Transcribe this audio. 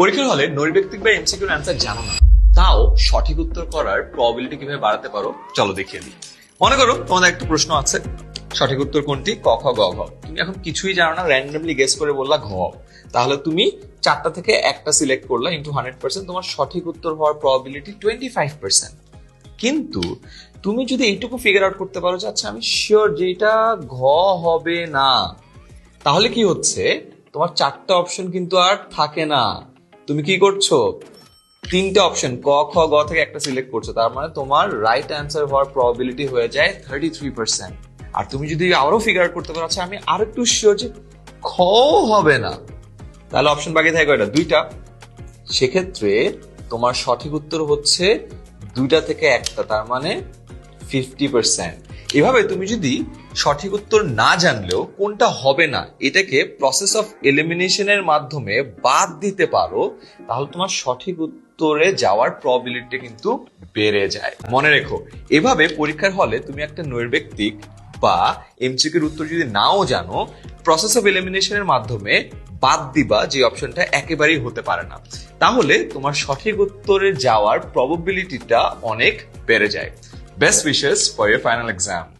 পরীক্ষার হলে নৈর্ব্যক্তিক বা এমসিকিউর অ্যান্সার জানো না। তাও সঠিক উত্তর করার প্রবাবিলিটি কীভাবে বাড়াতে পারো, চলো দেখিয়ে দিই। মনে করো তোমাদের একটা প্রশ্ন আছে, সঠিক উত্তর কোনটি? ক, খ, গ, ঘ। তুমি এখন কিছুই জানো না র্যান্ডমলি গেস করে বললা ঘ। তাহলে তুমি চারটা থেকে একটা সিলেক্ট করলা ইন্টু হান্ড্রেড পার্সেন্ট তোমার সঠিক উত্তর হওয়ার প্রবাবিলিটি টোয়েন্টি ফাইভ পার্সেন্ট কিন্তু তুমি যদি এইটুকু ফিগার আউট করতে পারো যে আচ্ছা আমি শিওর যে এটা ঘ হবে না, তাহলে কি হচ্ছে? তোমার চারটা অপশন কিন্তু আর থাকে না। তুমি কি করছ? তিনটে অপশন ক, খ, গ থেকে একটা সিলেক্ট করছ। তার মানে তোমার রাইট অ্যান্সার হওয়ার প্রবাবিলিটি হয়ে যায় থার্টি থ্রি পার্সেন্ট আর তুমি যদি আরও ফিগার আউট করতে পারো আচ্ছা আমি আর একটু শিওর যে খ হবে না। তাহলে অপশন বাকি থাকে কয়টা? দুইটা। সেক্ষেত্রে তোমার সঠিক উত্তর হচ্ছে দুইটা থেকে একটা, তার মানে ফিফটি পার্সেন্ট এভাবে তুমি যদি সঠিক উত্তর না জানলেও কোনটা হবে না, এটাকে প্রসেস অফ এলিমিনেশনের মাধ্যমে বাদ দিতে পারো, তাহলে তোমার সঠিক উত্তরে যাওয়ার প্রবাবিলিটি কিন্তু বেড়ে যায়। মনে রেখো, এভাবে পরীক্ষার হলে তুমি একটা নৈর্ব্যক্তিক বা এমসিকিউর উত্তর যদি নাও জানো প্রসেস অফ এলিমিনেশনের মাধ্যমে বাদ দিবা যে অপশনটা একেবারেই হতে পারে না। তাহলে তোমার সঠিক উত্তরে যাওয়ার প্রবাবিলিটিটা অনেক বেড়ে যায়। Best wishes for your final exam.